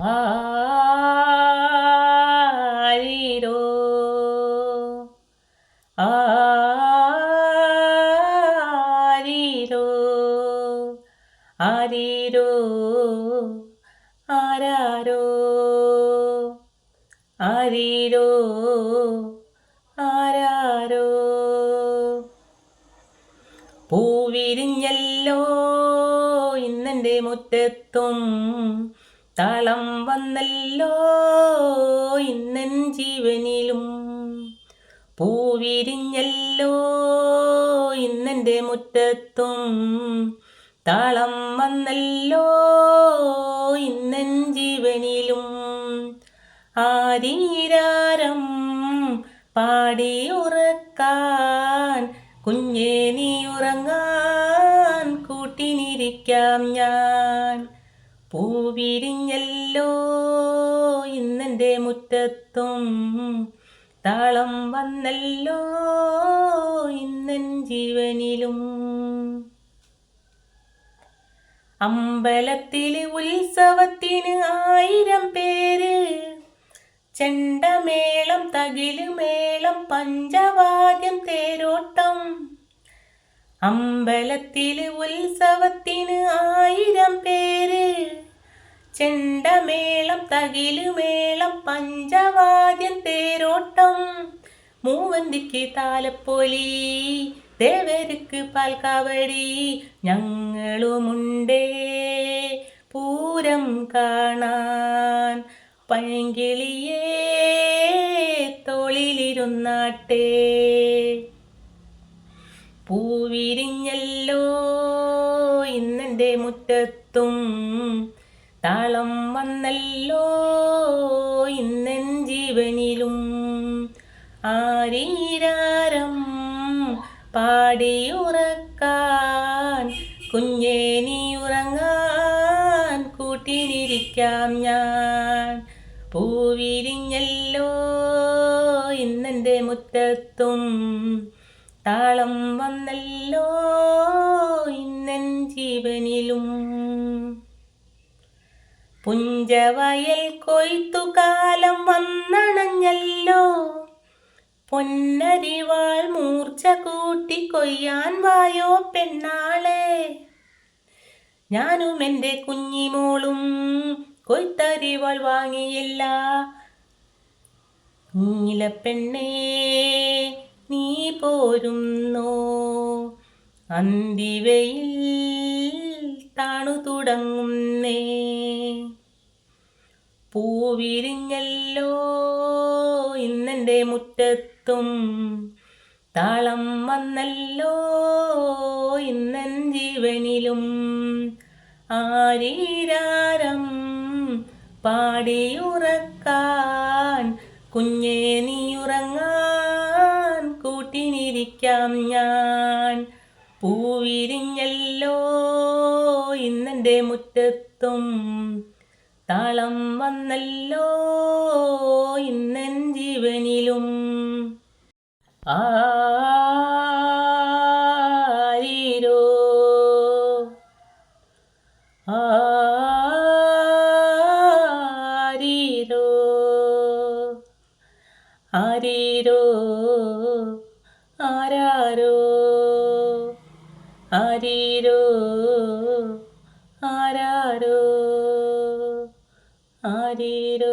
ആരീരോ ആരീരോ ആരീരോ ആരാരോ. ആരീരോ ആരാരോ. പൂവിരിഞ്ഞല്ലോ ഇന്നെന്റെ മുറ്റത്തും താളം വന്നല്ലോ ഇന്നൻ ജീവനിലും. പൂവിരിഞ്ഞല്ലോ ഇന്നെന്റെ മുറ്റത്തും. താളം വന്നല്ലോ ഇന്നൻ ജീവനിലും. ആരീരാരം പാടി ഉറക്കാൻ കുഞ്ഞേ നീ ഉറങ്ങാൻ കൂട്ടിനിരിക്കാം ഞാൻ. പൂവിരിഞ്ഞല്ലോ ഇന്നെന്റെ മുറ്റത്തും താളം വന്നല്ലോ ഇന്നൻ ജീവനിലും. അമ്പലത്തിലെ ഉത്സവത്തിന് ആയിരം പേര് ചെണ്ടമേളം തകിലുമേളം പഞ്ചവാദ്യം തേരോട്ടം. അമ്പലത്തിലെ ഉത്സവത്തിന് ആയിരം പേര് ചെണ്ടമേളം തകിലുമേളം പഞ്ചവാദ്യം തേരോട്ടം മൂവന്തിക്ക് താലപ്പൊലി ദേവർക്ക് പാൽക്കാവടി ഞങ്ങളുമുണ്ടേ. പൂരം കാണാൻ പഴങ്കിളിയേ തോളിലിരുന്നാട്ടേ. പൂവിരിഞ്ഞല്ലോ ഇന്നെന്റെ മുറ്റത്തും താളം വന്നല്ലോ ഇന്നൻ ജീവനിലും ആരീരാരം പാടിയുറക്കാൻ കുഞ്ഞേ നീ ഉറങ്ങാൻ കൂട്ടിനിരിക്കാം ഞാൻ. പൂവിരിഞ്ഞല്ലോ ഇന്നെന്റെ മുറ്റത്തും താളം വന്നല്ലോ പുഞ്ചവയൽ കൊയ്ത്തുകാലം വന്നണഞ്ഞല്ലോ. പൊന്നരിവാൾ മൂർച്ച കൂട്ടി കൊയ്യാൻ വായോ പെണ്ണാളെ. ഞാനും എന്റെ കുഞ്ഞിമോളും കൊയ്ത്തരിവാൾ വാങ്ങിയില്ല. നീലപ്പെണ്ണേ നീ പോരുന്നോ? അന്തിവയിൽ പൂവിരിഞ്ഞല്ലോ ഇന്നെന്റെ മുറ്റത്തും താളം വന്നല്ലോ ഇന്നൻ ജീവനിലും ആരീരാരം പാടിയുറക്കാൻ കുഞ്ഞേ നീ ഉറങ്ങാൻ കൂട്ടിനിരിക്കാം ഞാൻ. പൂവിരിഞ്ഞല്ലോ ഇന്നെന്റെ മുറ്റത്തും താളം വന്നല്ലോ ഇന്നൻ ജീവനിലും ആരീരോ ആരീരോ ആരീരോ? ആരാരോ ആരീരോ ആരാരോ? ആരീരോ